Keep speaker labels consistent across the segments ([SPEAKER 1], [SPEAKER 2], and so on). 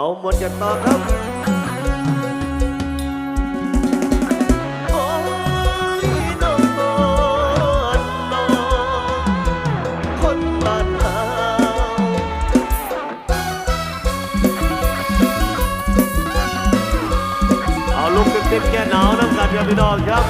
[SPEAKER 1] เอาหมดกันต่อครับ โอ้ยนอนนอนนอนคนบ้านเฮาเอาลูกเต็มๆแก่หนาวน้ำกันครับพี่น้องครับ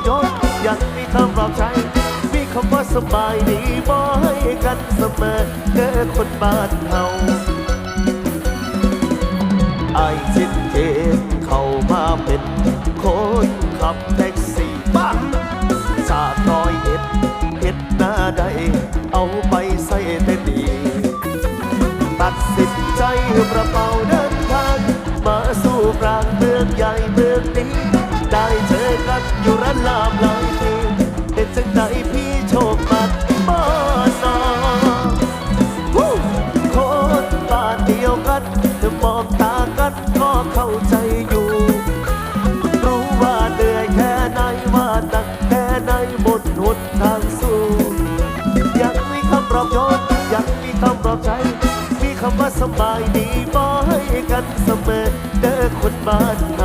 [SPEAKER 1] มีคำปลอบโยนยังมีคำปลอบใจมีคำว่าสบายดีบอยกันเสมอเด้อคนบ้านเฮาไอายชิดเจเข้ามาเป็นคนขับแท็กซี่บ้าจากร้อยเอ็ดเฮ็ดหน้าใด เอาไปใส่แต่ดี ตัดสินใจประเป๋าเดินทาง มาสู่กลางเมืองใหญ่เมืองนี้ อยู่ร้านลามหลายทีเห็นจังใดพี่โชคมันมานาฮู้คนบ้านเดียวกันจะมองตากันก็เข้าใจอยู่ รู้ว่าเหนื่อยแค่ไหนว่าหนักแค่ไหนหมดหนทางสู้ยังมีคำปลอบโยนยังมีคำปลอบใจมีคำว่าสบายดีบอยกันเสมอเด้อคนบ้าน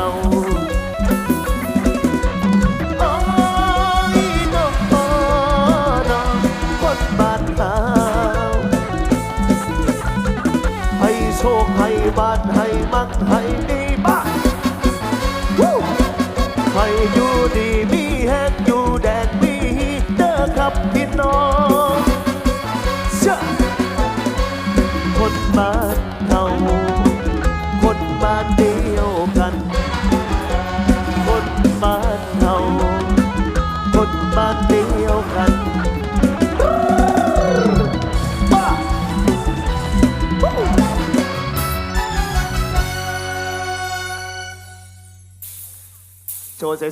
[SPEAKER 1] บ้านให้มักให้ดีบ้านให้อยู่ดีมีแฮงอยู่แดนมีเด้อครับพี่น้องเชื่อคนมา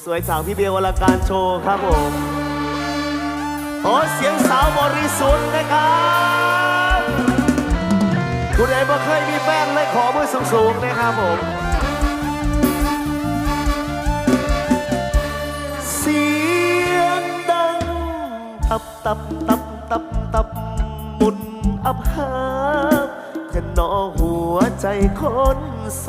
[SPEAKER 1] สวยๆจากพี่เบียร์วรการโชว์ครับผมขอเสียงสาวบริสุทธิ์นะครับ คุณเอ๋บ่เคยมีแฟนเลยขอมือสูงๆนะครับผม เสียงดัง ตับตับตับตับตับมุนอับหาแทนนอหัวใจคนโซ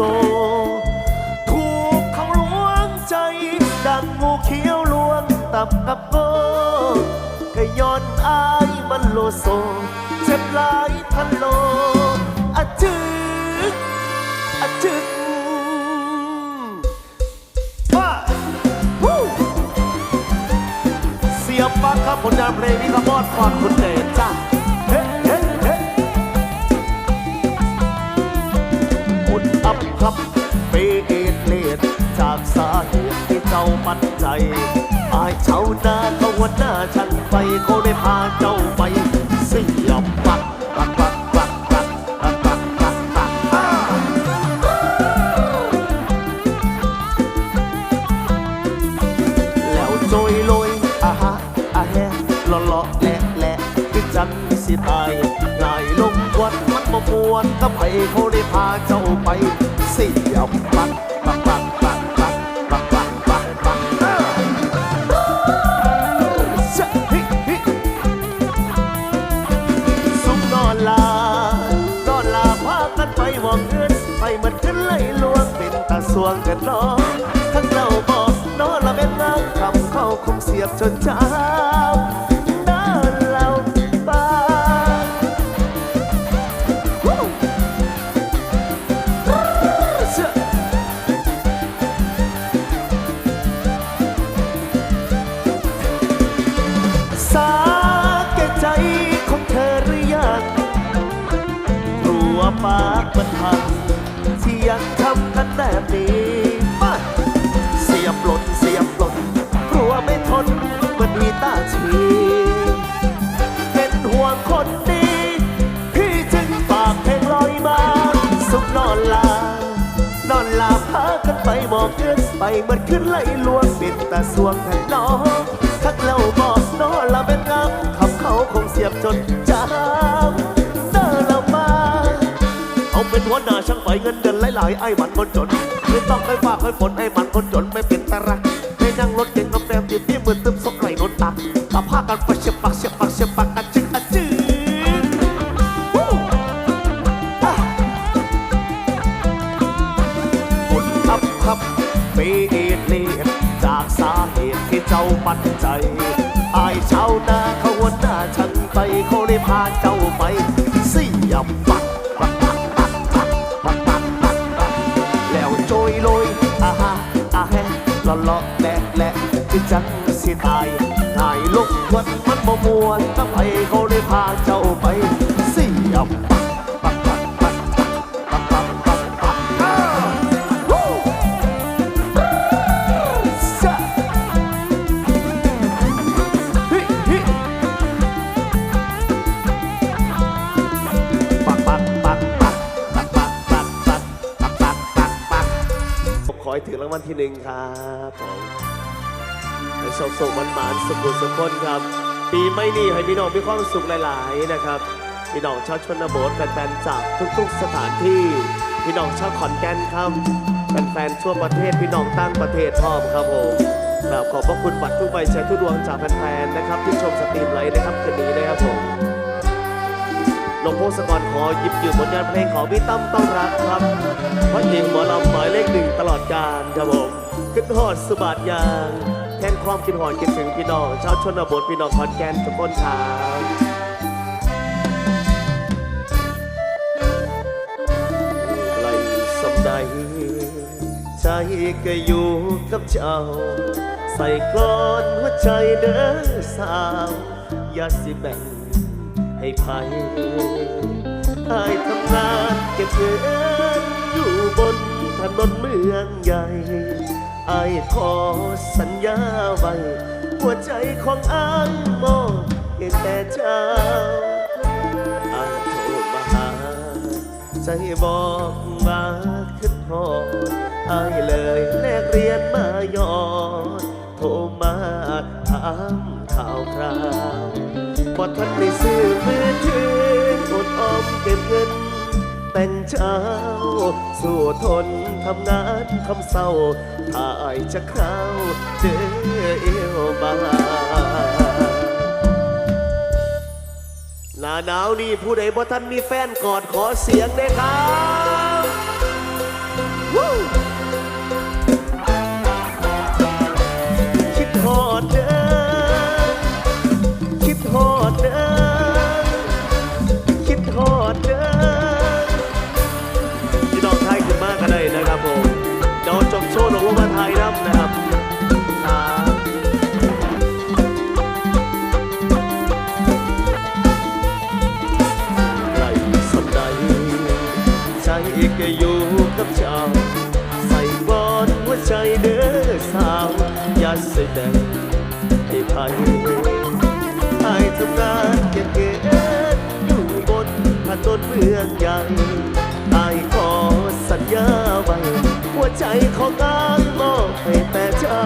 [SPEAKER 1] ตับกับโกก็ย้อนอายมันโลโซเจ็บหลายพันโลอะจึกอะจึกป้าฮู้เสียบปากครับผลงานเพลงนี้ก็มอดความคุณเดชจ้าเฮ้เฮ้เฮ้คุณอัพครับเปเอเลดจากสาเหตุที่เจ้ามั่นใจอาย ชาวนาเขาวัดหน้าช่างไฟเขาได้พาเจ้าไปสีย วงกันน้องทั้งเราบอกน้อนละเป็นนางคำเข้าคงเสียบจนเช้าน้าเราบ้าน Woo! เชื่อสาแก่ใจของเธอหรือยังกลัวปากมันพังที่ยังทำกันแบบนี้ ไปบอกเกินไปเหมือนขึ้นไหลลวงเป็นตาสวงแทนน้องทักเล่าบอกน้อลาเป็นงามคำเขาคงเสียบจนจางเดินละมา เอาเป็นหัวหน้าช่างไฟเงินเดือนหลายๆไอ้มันคนจน ไม่ต้องไปฝากไปฝนไอ้มันคนจนไม่เป็นตารักไม่นั่งรถเก่งกับแรมที่พี่มือตึมสกไหลนนตักกับผ้ากันไปเสียบปากเสียบปากเสียบปากอันจึง ชาวนาเขาวนหน้าฉันไปเขาได้พาเจ้าไปเสียบปักปักปักปักปักปักปักปักปักแล้วโจยลอยอาฮะอาแฮะละเลาะแหละแหละที่จังสิตายนายลกวันมันบ่มวนทำไมเขาได้พาเจ้าไปเสียบ ให้ถึงรางวัลที่หนึ่งครับผมให้โชคโชคมันหมานสุขุสุขคนครับ ปีไม่นี่ให้พี่น้องมีความสุขหลาย ๆ นะครับ พี่น้องชาวชนบทแฟนๆจากทุก ๆ สถานที่ พี่น้องชาวขอนแก่นครับแฟนๆทั่วประเทศพี่น้องตั้งประเทศพร้อมครับผมกราบขอบพระคุณบัตรทุกใบแชร์ทุกดวงจากแฟนๆนะครับที่ชมสตรีมไลฟ์นะครับคืนนี้นะครับผม หลวงพ่อสกรขอหยิบยืมผลงานเพลงของพี่ตั้มต้องรักครับพระเอกหมอลำหมายเลขหนึ่งตลอดกาลครับผมขึ้นหอดสุบาทยาง แทนความคิดหอนคิดถึงพี่น้องชาวชนบทพี่น้องขอนแก่นทุกคนครับไหลสำใดใจก็อยู่กับเจ้า ใส่กลอนหัวใจเด้อสาว อย่าสิแบ่ง ให้ภัยอายทำงานเก็บเงินอยู่บนถนนเมืองใหญ่ไอายขอสัญญาไว้ หัวใจของอายมอบเพียแต่เจ้าอาโทรมาหาใจบอกมาขึ้นพออายเลยแลกเรียนมายอดโทรมาถามข่าวคราว พอท่านได้ซื้อมือถืออดออมเก็บเงิน แต่งเช้า สู้ทนทำงานคำเศร้าถ่ายจะคราวเจอเอวบาหน้าหนาวนี่ผู้ใดบ่ท่านมีแฟนกอดขอเสียงเลยครับืองใหญ่ไอ้ขอสัญญาไว้หัวใจของอายมอบให้แต่เจ้า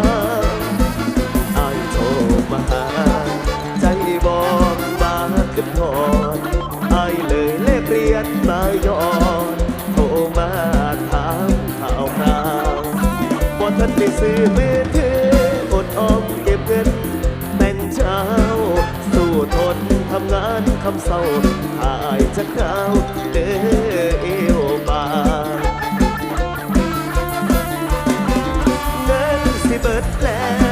[SPEAKER 1] อายโทรมาหา ใจบอกมาขึ้นทอดอายเลยเลขเรียนมายอดโทรมาถามข่าวคราวบ่ทันได้ซื้อมือถือำเศร้าอายจะคราวเด้อเอวบาเงินสิเบิดแล้ว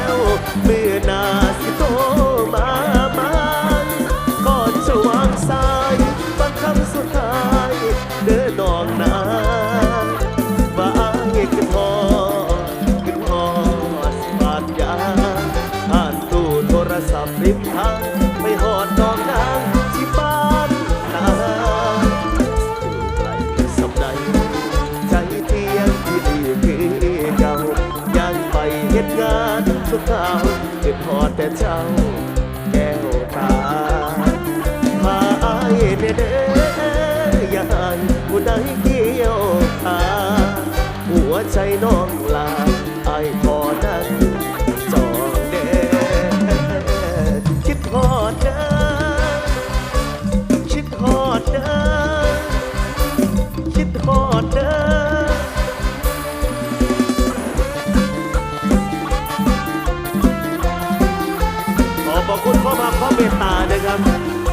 [SPEAKER 1] เจ้าแก้วตาพาไอายเด้เด้อยาให้ผู้ใดเกี่ยวขาหัวใจน้อง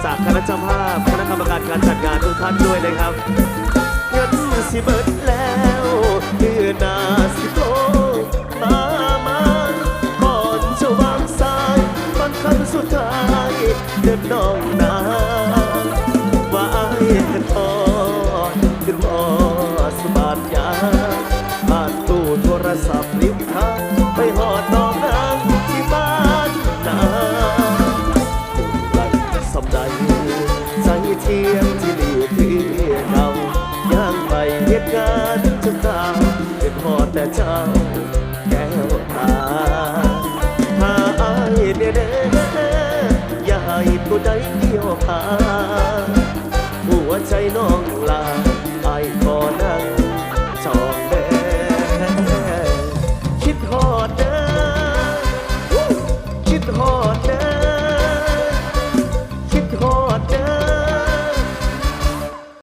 [SPEAKER 1] จากคณะเจ้าภาพคณะกรรมการการจัดงานทุกท่านด้วยนะครับเงินสิเบิดแล้วเดือนนาสิโตตามาก่อนจะวางสายฟังคำสุดท้ายเดินน้องนา หาไอ้เด้